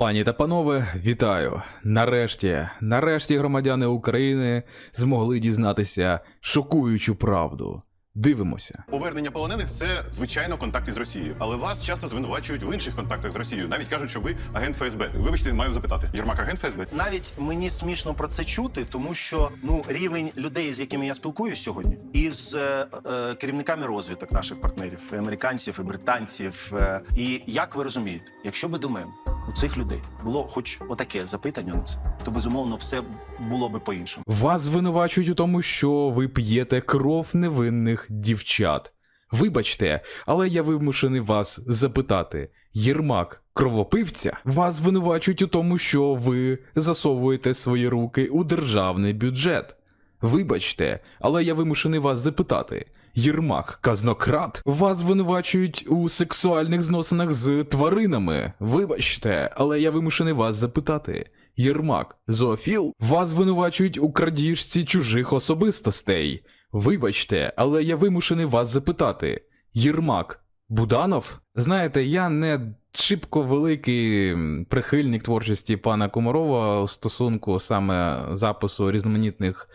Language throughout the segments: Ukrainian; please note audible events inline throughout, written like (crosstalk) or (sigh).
Пані та панове, вітаю! Нарешті, нарешті громадяни України змогли дізнатися шокуючу правду. Дивимося. Повернення полонених це звичайно контакти з Росією, але вас часто звинувачують в інших контактах з Росією. Навіть кажуть, що ви агент ФСБ. Вибачте, маю запитати. Єрмак агент ФСБ? Навіть мені смішно про це чути, тому що ну рівень людей, з якими я спілкуюсь сьогодні, із е, е, керівниками розвиток наших партнерів, і американців і британців. Е, і як ви розумієте, якщо би до мене у цих людей було хоч отаке запитання на це, то безумовно все було би по-іншому. Вас звинувачують у тому, що ви п'єте кров невинних дівчат. Вибачте, але я вимушений вас запитати: Єрмак кровопивця? Вас звинувачують у тому, що ви засовуєте свої руки у державний бюджет. Вибачте, але я вимушений вас запитати. Єрмак казнократ? Вас звинувачують у сексуальних зносинах з тваринами. Вибачте, але я вимушений вас запитати. Єрмак зоофіл? Вас звинувачують у крадіжці чужих особистостей. Вибачте, але я вимушений вас запитати. Єрмак Буданов? Знаєте, я не шибко великий прихильник творчості пана Комарова у стосунку саме запису різноманітних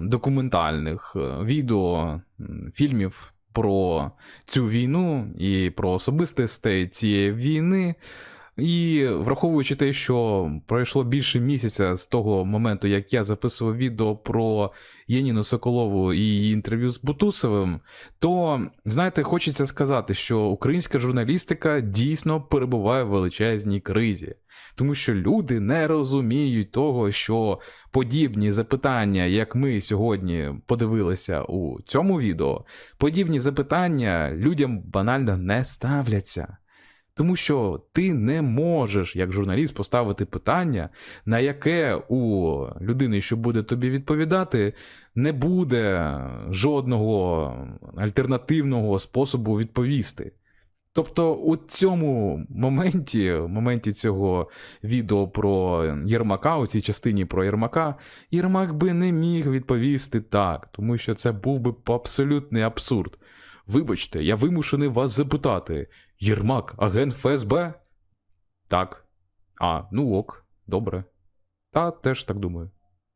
документальних е, відео, фільмів про цю війну і про особистостей цієї війни. І враховуючи те, що пройшло більше місяця з того моменту, як я записував відео про Єніну Соколову і її інтерв'ю з Бутусовим, то знаєте, хочеться сказати, що українська журналістика дійсно перебуває в величезній кризі, тому що люди не розуміють того, що подібні запитання, як ми сьогодні подивилися у цьому відео, подібні запитання людям банально не ставляться. Тому що ти не можеш, як журналіст, поставити питання, на яке у людини, що буде тобі відповідати, не буде жодного альтернативного способу відповісти. Тобто, у цьому моменті, в моменті цього відео про Єрмака, у цій частині про Єрмака, Єрмак би не міг відповісти так, тому що це був би абсолютний абсурд. Вибачте, я вимушений вас запитати: Єрмак, агент ФСБ? Так. А, ну ок, добре. Та теж так думаю.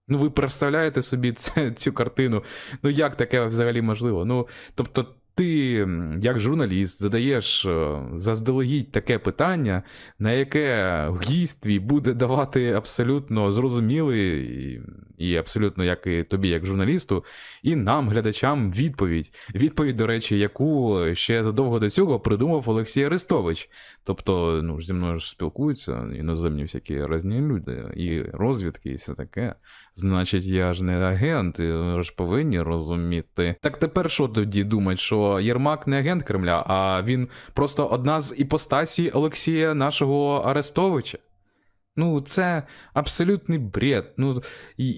Ну, ви представляєте собі це, цю картину? Ну, як таке взагалі можливо? Ну, тобто, ти, як журналіст, задаєш е, заздалегідь таке питання, на яке гість твій буде давати абсолютно зрозумілий і, абсолютно як і тобі, як журналісту, і нам, глядачам, відповідь. Відповідь, до речі, яку ще задовго до цього придумав Олексій Арестович. Тобто, ну зі мною ж спілкуються іноземні всякі різні люди, і розвідки, і все таке. Значить, я ж не агент, і ви ж повинні розуміти. Так тепер що тоді думать, що Єрмак не агент Кремля, а він просто одна з іпостасій Олексія нашого Арестовича? Ну, це абсолютний бред. Ну,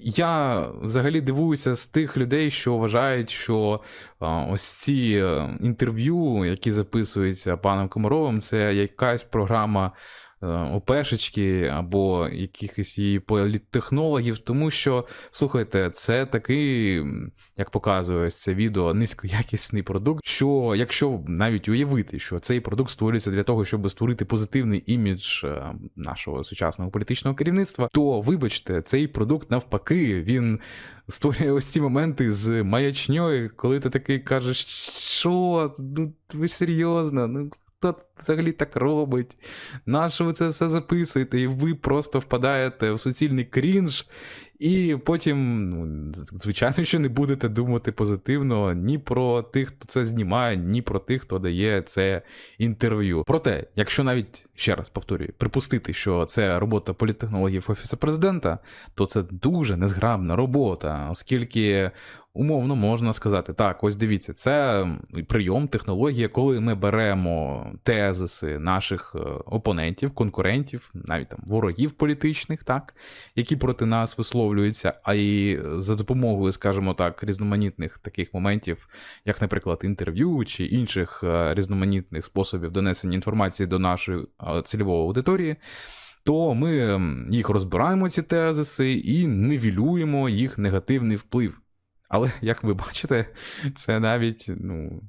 я взагалі дивуюся з тих людей, що вважають, що а, ось ці е, інтерв'ю, які записуються паном Комаровим, це якась програма е, ОПшечки або якихось її політтехнологів, тому що, слухайте, це такий, як показує це відео, низькоякісний продукт. Що якщо навіть уявити, що цей продукт створюється для того, щоб створити позитивний імідж е, нашого сучасного політичного керівництва, то вибачте, цей продукт навпаки, він створює ось ці моменти з маячньою, коли ти такий кажеш, що ну ви серйозно? Ну хто взагалі так робить? Нащо ви це все записуєте? І ви просто впадаєте в суцільний крінж. І потім, ну, звичайно, що не будете думати позитивно ні про тих, хто це знімає, ні про тих, хто дає це інтерв'ю. Проте, якщо навіть ще раз повторюю, припустити, що це робота політтехнологів Офісу президента, то це дуже незграбна робота, оскільки. Умовно можна сказати, так, ось дивіться, це прийом, технологія, коли ми беремо тезиси наших е, опонентів, конкурентів, навіть там ворогів політичних, так, які проти нас висловлюються, а і за допомогою, скажімо так, різноманітних таких моментів, як, наприклад, інтерв'ю чи інших е, різноманітних способів донесення інформації до нашої е, цільової аудиторії. То ми їх розбираємо, ці тезиси, і нивелюємо їх негативний вплив. Але як ви бачите, це навіть ну,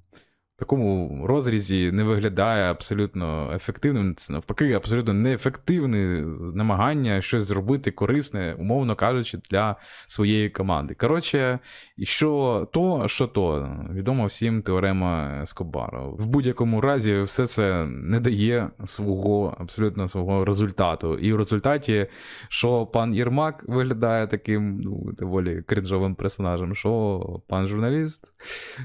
такому розрізі не виглядає абсолютно ефективним. Це навпаки, абсолютно неефективне намагання щось зробити корисне, умовно кажучи, для своєї команди. Коротше, що то, що то, відомо всім теорема Ескобара. В будь-якому разі, все це не дає свого абсолютно свого результату. І в результаті, що пан Єрмак виглядає таким ну, доволі кринжовим персонажем, що пан журналіст,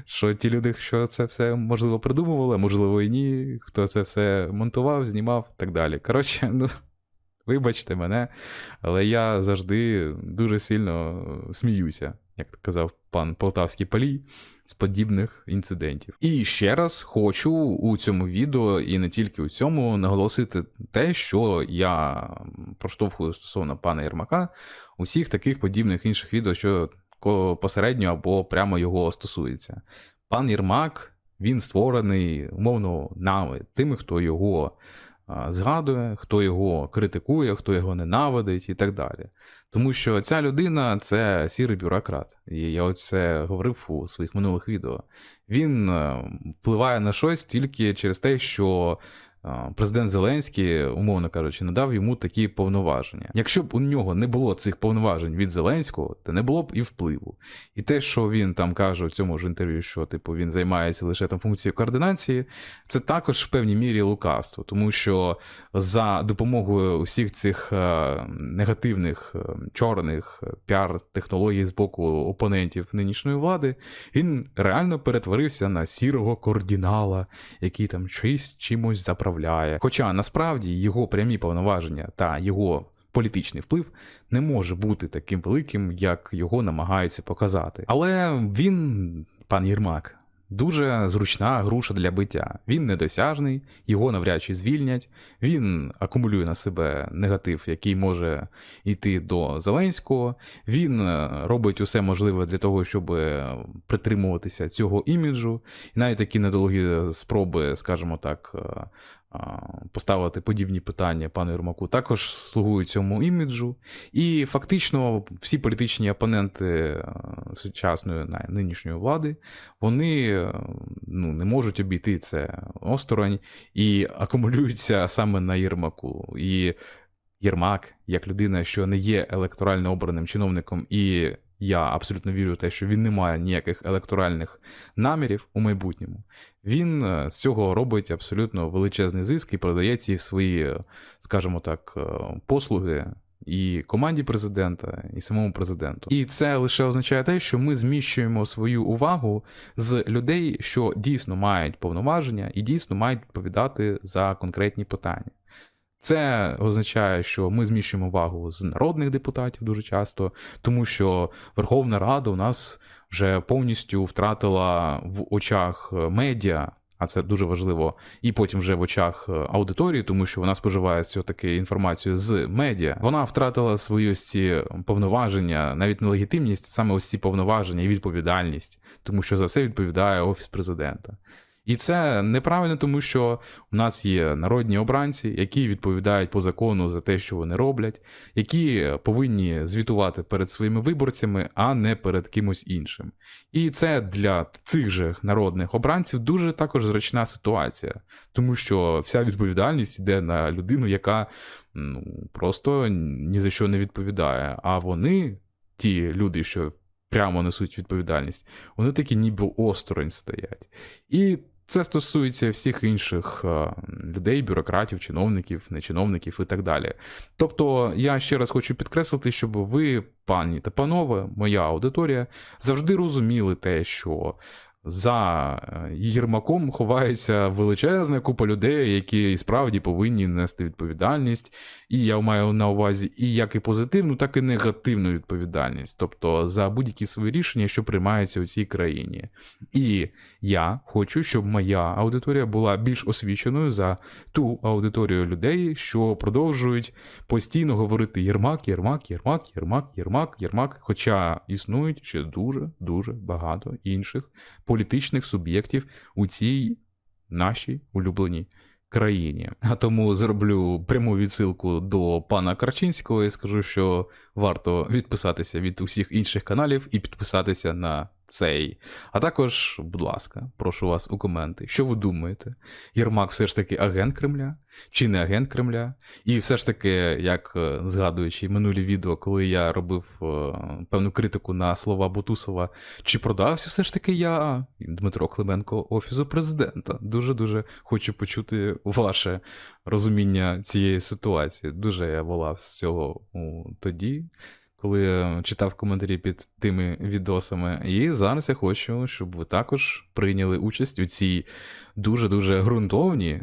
що ті люди, що це все можливо придумували, можливо, і ні, хто це все монтував, знімав і так далі. Коротше, (laughs) ну. Вибачте мене, але я завжди дуже сильно сміюся, як казав пан Полтавський Палій, з подібних інцидентів. І ще раз хочу у цьому відео, і не тільки у цьому, наголосити те, що я проштовхую стосовно пана Єрмака у всіх таких подібних інших відео, що посередньо або прямо його стосується. Пан Єрмак, він створений, умовно, нами, тими, хто його згадує, хто його критикує, хто його ненавидить і так далі. Тому що ця людина це сірий бюрократ. І я оце говорив у своїх минулих відео. Він е, впливає на щось тільки через те, що президент Зеленський, умовно кажучи, надав йому такі повноваження. Якщо б у нього не було цих повноважень від Зеленського, то не було б і впливу. І те, що він там каже у цьому ж інтерв'ю, що типу він займається лише там функцією координації, це також в певній мірі лукавство, тому що за допомогою усіх цих е, негативних е, чорних е, піар-технологій з боку опонентів нинішньої влади, він реально перетворився на сірого координала, який там щось чимось заправляє. Хоча насправді його прямі повноваження та його політичний вплив не може бути таким великим, як його намагаються показати. Але він, пан Єрмак, дуже зручна груша для биття. Він недосяжний, його навряд чи звільнять. Він акумулює на себе негатив, який може йти до Зеленського. Він е, робить усе можливе для того, щоб е, притримуватися цього іміджу. І навіть такі недолугі спроби, скажімо так. Поставити подібні питання пану Єрмаку також слугують цьому іміджу. І фактично всі політичні опоненти е, сучасної нинішньої влади вони е, ну, не можуть обійти це осторонь і акумулюються саме на Єрмаку. І Єрмак, як людина, що не є електорально обраним чиновником, і я абсолютно вірю в те, що він не має ніяких електоральних намірів у майбутньому. Він е, з цього робить абсолютно величезний зиск і продає ці свої, е, скажімо так, е, послуги і команді президента, і самому президенту. І це лише означає те, що ми зміщуємо свою увагу з людей, що дійсно мають повноваження і дійсно мають відповідати за конкретні питання. Це означає, що ми зміщуємо увагу з народних депутатів дуже часто, тому що Верховна Рада у нас вже повністю втратила в очах е, медіа, а це дуже важливо, і потім вже в очах е, аудиторії, тому що вона споживає цю таки інформацію з медіа. Вона втратила свої ось ці повноваження, навіть не легітимність, саме ось ці повноваження і відповідальність, тому що за все відповідає офіс президента. І це неправильно, тому що у нас є народні обранці, які відповідають по закону за те, що вони роблять, які повинні звітувати перед своїми виборцями, а не перед кимось іншим. І це для цих же народних обранців дуже також зручна ситуація, тому що вся відповідальність йде на людину, яка ну, просто ні за що не відповідає. А вони, ті люди, що прямо несуть відповідальність, вони такі ніби осторонь стоять. І це стосується всіх інших е, людей, бюрократів, чиновників, нечиновників і так далі. Тобто, я ще раз хочу підкреслити, щоб ви, пані та панове, моя аудиторія, завжди розуміли те, що за е, Єрмаком ховається величезна купа людей, які справді повинні нести відповідальність. І я маю на увазі і як і позитивну, так і негативну відповідальність, тобто за будь-які свої рішення, що приймаються у цій країні. І я хочу, щоб моя аудиторія була більш освіченою за ту аудиторію людей, що продовжують постійно говорити Єрмак, Єрмак, Єрмак, Єрмак, Єрмак, Єрмак. Хоча існують ще дуже дуже багато інших політичних суб'єктів у цій нашій улюбленій країні. А тому зроблю пряму відсилку до пана Карчинського і скажу, що варто відписатися від усіх інших каналів і підписатися на цей. А також, будь ласка, прошу вас у коменти, що ви думаєте? Єрмак все ж таки агент Кремля чи не агент Кремля? І все ж таки, як е, згадуючи минулі відео, коли я робив е, певну критику на слова Бутусова, чи продався все ж таки я, Дмитро Клименко, офісу президента? Дуже дуже хочу почути ваше розуміння цієї ситуації. Дуже я волав з цього тоді, коли е, читав коментарі під тими відосами. І зараз я хочу, щоб ви також прийняли участь у цій дуже дуже ґрунтовній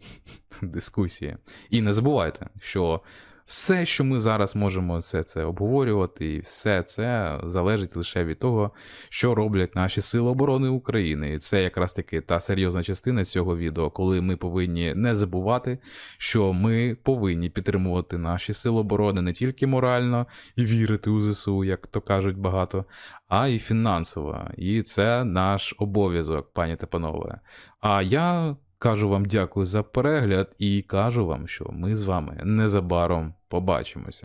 (laughs) дискусії. І не забувайте, що все, що ми зараз можемо все це обговорювати, і все це залежить лише від того, що роблять наші Сили оборони України. І це якраз таки та серйозна частина цього відео, коли ми повинні не забувати, що ми повинні підтримувати наші сили оборони не тільки морально і вірити у ЗСУ, як то кажуть багато, а й фінансово. І це наш обов'язок, пані та панове. А я кажу вам дякую за перегляд і кажу вам, що ми з вами незабаром побачимося.